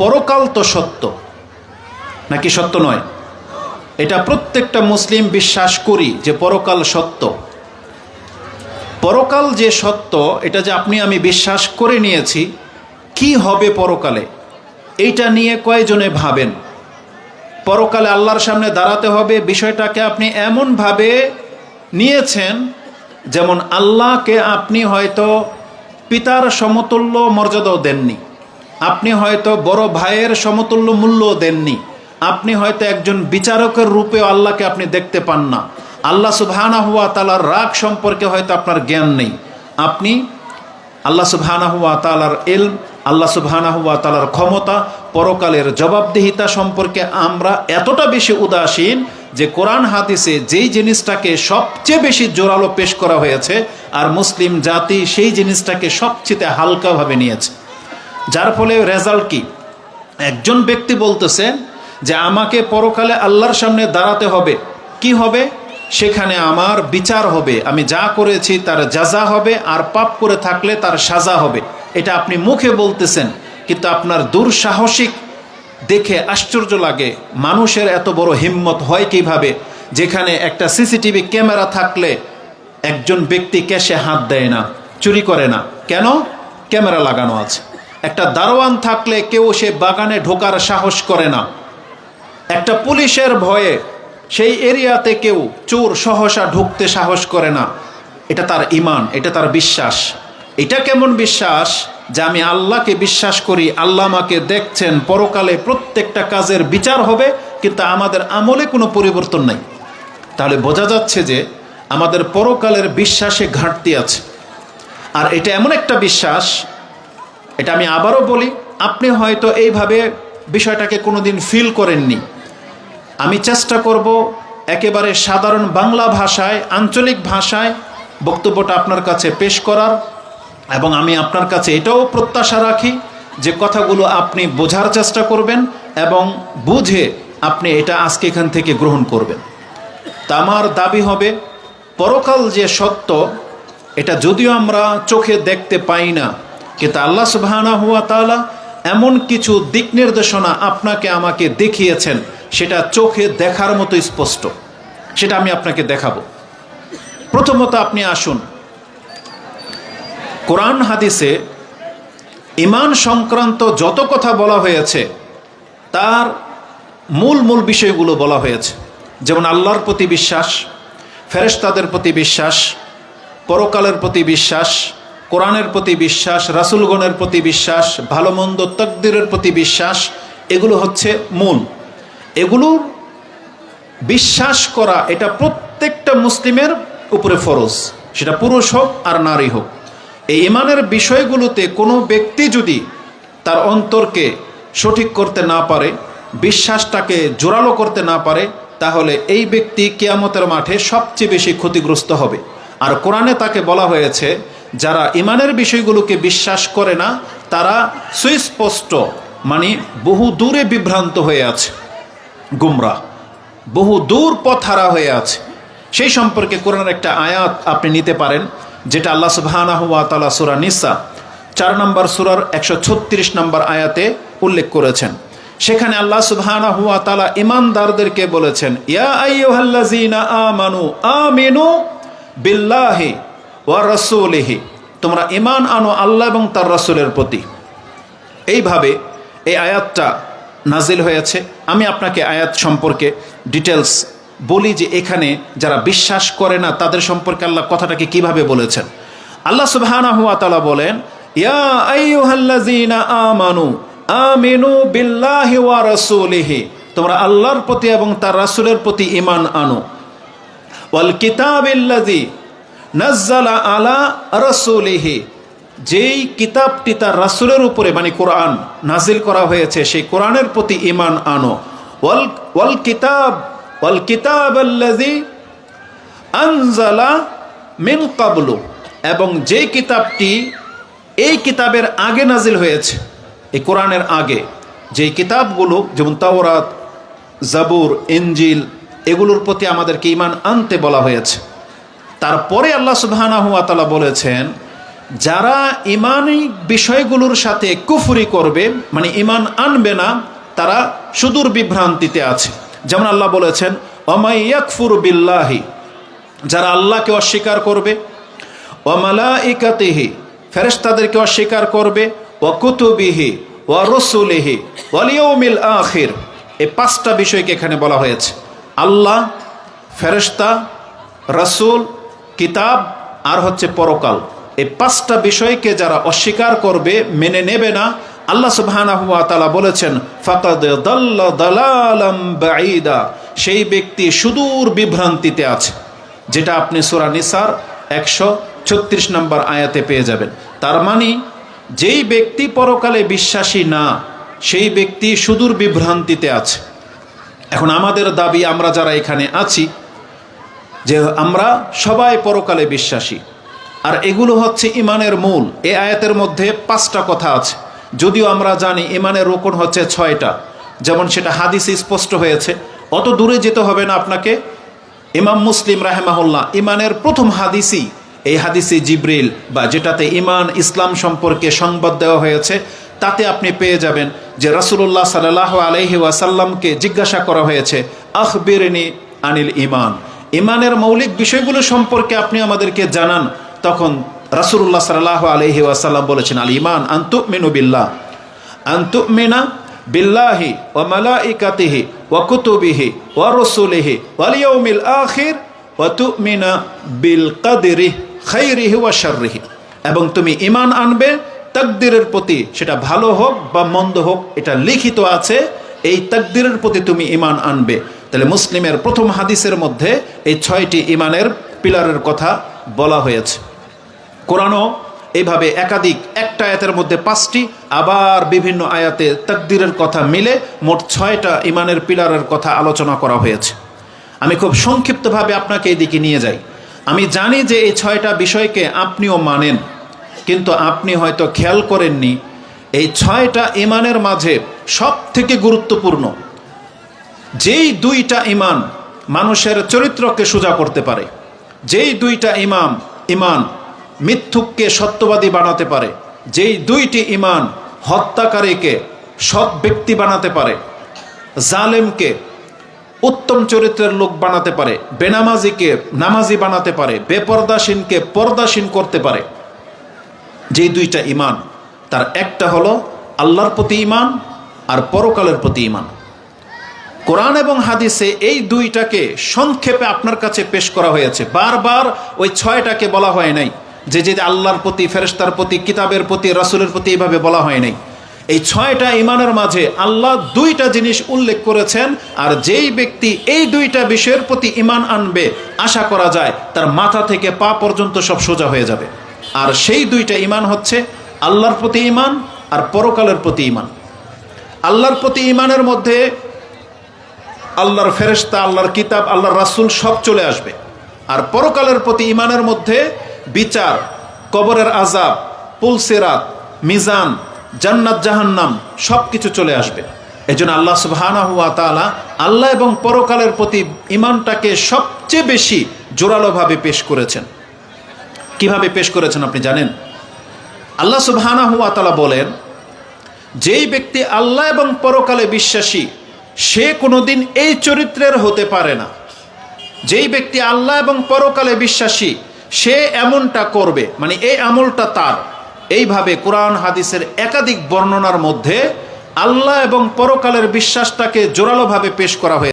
পরকাল তো সত্য। নাকি সত্য নয়? এটা প্রত্যেকটা মুসলিম বিশ্বাস করি যে পরকাল সত্য। পরকাল যে সত্য, এটা যে আপনি আমি বিশ্বাস করে নিয়েছি, কি হবে পরকালে? এইটা নিয়ে কয়জনে ভাবেন? পরকালে আল্লাহর সামনে দাঁড়াতে হবে বিষয়টাকে আপনি এমনভাবে নিয়েছেন, যেমন আল্লাহকে আপনি হয়তো পিতার সমতুল্য মর্যাদাও দেননি। আপনি হয়তো বড় ভাইয়ের সমতুল্য মূল্য দেননি। আপনি হয়তো একজন বিচারকের রূপেও আল্লাহকে আপনি দেখতে পান না। আল্লাহ সুবহানা হুয়া তালার রাগ সম্পর্কে হয়তো আপনার জ্ঞান নেই। আপনি আল্লাহ সুবহানা হুয়া তালার এল আল্লাহ সুবহানা হুয়া তালার ক্ষমতা, পরকালের জবাবদিহিতা সম্পর্কে আমরা এতটা বেশি উদাসীন যে কোরআন হাদিসে যেই জিনিসটাকে সবচেয়ে বেশি জোরালো পেশ করা হয়েছে, আর মুসলিম জাতি সেই জিনিসটাকে সবচেয়ে হালকাভাবে নিয়েছে। যার ফলে রেজাল্ট কি? একজন ব্যক্তি বলতেছে যে, আমাকে পরকালে আল্লাহর সামনে দাঁড়াতে হবে। কি হবে? সেখানে আমার বিচার হবে। আমি যা করেছি তার যাজা হবে, আর পাপ করে থাকলে তার সাজা হবে। এটা আপনি মুখে বলতেছেন, কিন্তু আপনার দুঃসাহসিক দেখে আশ্চর্য লাগে। মানুষের এত বড় হিম্মত হয় কীভাবে? যেখানে একটা সিসিটিভি ক্যামেরা থাকলে একজন ব্যক্তি ক্যাশে হাত দেয় না, চুরি করে না। কেন? ক্যামেরা লাগানো আছে। একটা দারোয়ান থাকলে কেউ সে বাগানে ঢোকার সাহস করে না। একটা পুলিশের ভয়ে সেই এরিয়াতে কেউ চোর সহসা ঢুকতে সাহস করে না। এটা তার ইমান, এটা তার বিশ্বাস। এটা কেমন বিশ্বাস যে আমি আল্লাহকে বিশ্বাস করি, আল্লাহ আমাকে দেখছেন, পরকালে প্রত্যেকটা কাজের বিচার হবে, কিন্তু আমাদের আমলে কোনো পরিবর্তন নাই। তাহলে বোঝা যাচ্ছে যে আমাদের পরকালের বিশ্বাসে ঘাটতি আছে। আর এটা এমন একটা বিশ্বাস এটা আমি আবারও বলি, আপনি হয়তো এইভাবে বিষয়টাকে কোনোদিন ফিল করেননি। আমি চেষ্টা করব একেবারে সাধারণ বাংলা ভাষায়, আঞ্চলিক ভাষায় বক্তব্যটা আপনার কাছে পেশ করার এবং আমি আপনার কাছে এটাও প্রত্যাশা রাখি যে কথাগুলো আপনি বোঝার চেষ্টা করবেন এবং বুঝে আপনি এটা আজকে এখান থেকে গ্রহণ করবেন। তা আমার দাবি হবে, পরকাল যে সত্য, এটা যদিও আমরা চোখে দেখতে পাই না কিন্তু আল্লাহ সুবহানা হুয়া তালা এমন কিছু দিক নির্দেশনা আপনাকে আমাকে দেখিয়েছেন, সেটা চোখে দেখার মতো স্পষ্ট। সেটা আমি আপনাকে দেখাবো। প্রথমত আপনি আসুন। কোরআন হাদিসে ইমান সংক্রান্ত যত কথা বলা হয়েছে, তার মূল মূল বিষয়গুলো বলা হয়েছে। যেমন আল্লাহর প্রতি বিশ্বাস, ফেরেশতাদের প্রতি বিশ্বাস, পরকালের প্রতি বিশ্বাস কোরআনের প্রতি বিশ্বাস, রাসুলগণের প্রতি বিশ্বাস ভালো মন্দ তকদিরের প্রতি বিশ্বাস, এগুলো হচ্ছে মূল। এগুলোর বিশ্বাস করা এটা প্রত্যেকটা মুসলিমের উপরে ফরজ। সেটা পুরুষ হোক আর নারী হোক। এই ইমানের বিষয়গুলোতে কোনো ব্যক্তি যদি তার অন্তরকে সঠিক করতে না পারে, বিশ্বাসটাকে জোরালো করতে না পারে, তাহলে এই ব্যক্তি কেয়ামতের মাঠে সবচেয়ে বেশি ক্ষতিগ্রস্ত হবে। আর কোরআনে তাকে বলা হয়েছে যারা ইমানের বিষয়গুলোকে বিশ্বাস করে না, তারা সুস্পষ্ট মানে বহু দূরে বিভ্রান্ত হয়ে আছে। গুমরা, বহু দূর পথ হারা হয়ে আছে। সেই সম্পর্কে কোরআনের একটা আয়াত আপনি নিতে পারেন, যেটা আল্লাহ সুবহানাহু ওয়া তাআলা সূরা নিসা, চার নম্বর সুরার একশো ছত্রিশ নম্বর আয়াতে উল্লেখ করেছেন। সেখানে আল্লাহ সুবহানাহু ওয়া তাআলা ইমানদারদেরকে বলেছেন, ইয়া আমানু আমিনু বিল্লাহি ওয়া রাসূলিহি, তোমরা ইমান আনো আল্লাহ এবং তার রাসূলের প্রতি। এইভাবে এই আয়াতটা নাজিল হয়েছে। আমি আপনাকে আয়াত সম্পর্কে ডিটেলস বলি যে এখানে যারা বিশ্বাস করে না, তাদের সম্পর্কে আল্লাহ কথাটাকে কীভাবে বলেছেন। আল্লাহ সুবহানাহু ওয়া তাআলা বলেন আমানু আমিনু ওয়া তোমরা আল্লাহর প্রতি এবং তার রাসূলের প্রতি ঈমান আনো। ওয়াল কিতাবিল্লাযী নাজ্জালা আলা রাসূলিহি। যেই কিতাবটি তার রাসূলের উপরে মানে কোরআন নাজিল করা হয়েছে, সেই কোরআনের প্রতি ঈমান আনো। ওয়াল ওয়াল কিতাব ওয়াল কিতাব আল্লাযী আনজালা মিন কাবলু এবং যেই কিতাবটি এই কিতাবের আগে নাজিল হয়েছে, এই কোরআনের আগে, যেই কিতাবগুলো, যেমন তাওরাত, জাবুর ইঞ্জিল এগুলোর প্রতি আমাদেরকে ইমান আনতে বলা হয়েছে। তারপরে আল্লাহ তাআলা বলেছেন, যারা ইমানি বিষয়গুলোর সাথে কুফুরি করবে মানে ইমান আনবে না, তারা সুদূর বিভ্রান্তিতে আছে। যেমন আল্লাহ বলেছেন অমাইয়াকফুর বিল্লাহি যারা আল্লাহকে অস্বীকার করবে অমালা ইকাতিহি ফেরেস্তাদেরকে অস্বীকার করবে ও কুতুবিহি ও রসুলিহি ওয়ালিয়মিল আখির এই পাঁচটা বিষয়কে এখানে বলা হয়েছে। আল্লাহ ফেরেস্তা রসুল কিতাব আর হচ্ছে পরকাল। এই পাঁচটা বিষয়কে যারা অস্বীকার করবে, মেনে নেবে না, আল্লাহ তাআলা বলেছেন, ফাকাদ বাঈদা। সেই ব্যক্তি সুদূর বিভ্রান্তিতে আছে, যেটা আপনি সূরা নিসার একশো ছত্রিশ নম্বর আয়াতে পেয়ে যাবেন। তার মানে যেই ব্যক্তি পরকালে বিশ্বাসী না, সেই ব্যক্তি সুদূর বিভ্রান্তিতে আছে। এখন আমাদের দাবি, আমরা যারা এখানে আছি যে আমরা সবাই পরকালে বিশ্বাসী। আর এগুলো হচ্ছে ইমানের মূল। এ আয়াতের মধ্যে পাঁচটা কথা আছে। যদিও আমরা জানি ইমানের রোকন হচ্ছে ছয়টা। যেমন সেটা হাদিসে স্পষ্ট হয়েছে। অত দূরে যেতে হবে না আপনাকে। ইমাম মুসলিম রাহেমাহুল্লাহ, ইমানের প্রথম হাদিসই এই হাদিসি জিব্রিল বা যেটাতে ইমান, ইসলাম সম্পর্কে সংবাদ দেওয়া হয়েছে, তাতে আপনি পেয়ে যাবেন যে রাসুল্লাহ সাল্লাহ আলহি ওয়াসাল্লামকে জিজ্ঞাসা করা হয়েছে, আখবিরনি আনিল ইমান ইমানের মৌলিক বিষয়গুলো সম্পর্কে আপনি আমাদেরকে জানান, তখন রাসুল্লাহ সাল্লাহ আলহি ওয়াসাল্লাম বলেছেন, আল ইমান আন্তু মিনু বিল্লাহ আন্তু মিনা বিল্লাহি ও মালাইকাতিহি ও কুতুবিহি ও রসুলিহি ওয়ালিয়মিল আখির ও তুমিনা বিল কাদিরি খাইরিহি ওয়া শাররিহি। এবং তুমি ইমান আনবে, তাকদিরের প্রতি সেটা ভালো হোক বা মন্দ হোক, এটা লিখিত আছে, এই তাকদিরের প্রতি তুমি ইমান আনবে। তাহলে মুসলিমের প্রথম হাদিসের মধ্যে এই ছয়টি ইমানের পিলারের কথা বলা হয়েছে। কোরআনও এইভাবে একাধিক একটা আয়াতের মধ্যে পাঁচটি, আবার বিভিন্ন আয়াতে তাকদিরের কথা মিলে মোট ছয়টা ইমানের পিলারের কথা আলোচনা করা হয়েছে। আমি খুব সংক্ষিপ্তভাবে আপনাকে এদিকে নিয়ে যাই। আমি জানি যে এই ছয়টা বিষয়কে আপনিও মানেন, কিন্তু আপনি হয়তো খেয়াল করেননি, এই ছয়টা ইমানের মাঝে সব থেকে গুরুত্বপূর্ণ যেই দুইটা ইমান মানুষের চরিত্রকে সোজা করতে পারে, যেই দুইটা ইমাম, ইমান মিথ্যুককে সত্যবাদী বানাতে পারে, যেই দুইটি ইমান হত্যাকারীকে সৎ ব্যক্তি বানাতে পারে, জালেমকে উত্তম চরিত্রের লোক বানাতে পারে, বেনামাজিকে নামাজি বানাতে পারে, বেপর্দাসীনকে পর্দাসীন করতে পারে, যেই দুইটা ইমান, তার একটা হলো আল্লাহর প্রতি ইমান আর পরকালের প্রতি ইমান। কোরআন এবং হাদিসে এই দুইটাকে সংক্ষেপে আপনার কাছে পেশ করা হয়েছে। বারবার ওই ছয়টাকে বলা হয় নাই। যে যে আল্লাহর প্রতি ফেরেস্তার প্রতি, কিতাবের প্রতি, রাসুলের প্রতি এইভাবে বলা হয় নাই। এই ছয়টা ইমানের মাঝে আল্লাহ দুইটা জিনিস উল্লেখ করেছেন আর যেই ব্যক্তি এই দুইটা বিষয়ের প্রতি ইমান আনবে, আশা করা যায় তার মাথা থেকে পা পর্যন্ত সব সোজা হয়ে যাবে। আর সেই দুইটা ইমান হচ্ছে আল্লাহর প্রতি ইমান আর পরকালের প্রতি ইমান আল্লাহর প্রতি ইমানের মধ্যে আল্লাহর ফেরেস্তা আল্লাহর কিতাব, আল্লাহর রাসুল সব চলে আসবে। আর পরকালের প্রতি ইমানের মধ্যে বিচার, কবরের আজাব পুলসেরাত মিজান, জান্নাত, জাহান্নাম সব কিছু চলে আসবে। এই জন্য আল্লাহ সুবহানা হুয়া তালা আল্লাহ এবং পরকালের প্রতি ইমানটাকে সবচেয়ে বেশি জোরালোভাবে পেশ করেছেন। কীভাবে পেশ করেছেন আপনি জানেন? আল্লাহ সুবহানা হুয়া তালা বলেন, যেই ব্যক্তি আল্লাহ এবং পরকালে বিশ্বাসী সে কোনোদিন এই চরিত্রের হতে পারে না। যেই ব্যক্তি আল্লাহ এবং পরকালে বিশ্বাসী, সে এমনটা করবে মানে এই আমলটা তার। এইভাবে কোরআন, হাদিসের একাধিক বর্ণনার মধ্যে আল্লাহ এবং পরকালের বিশ্বাসটাকে জোরালোভাবে পেশ করা হয়েছে।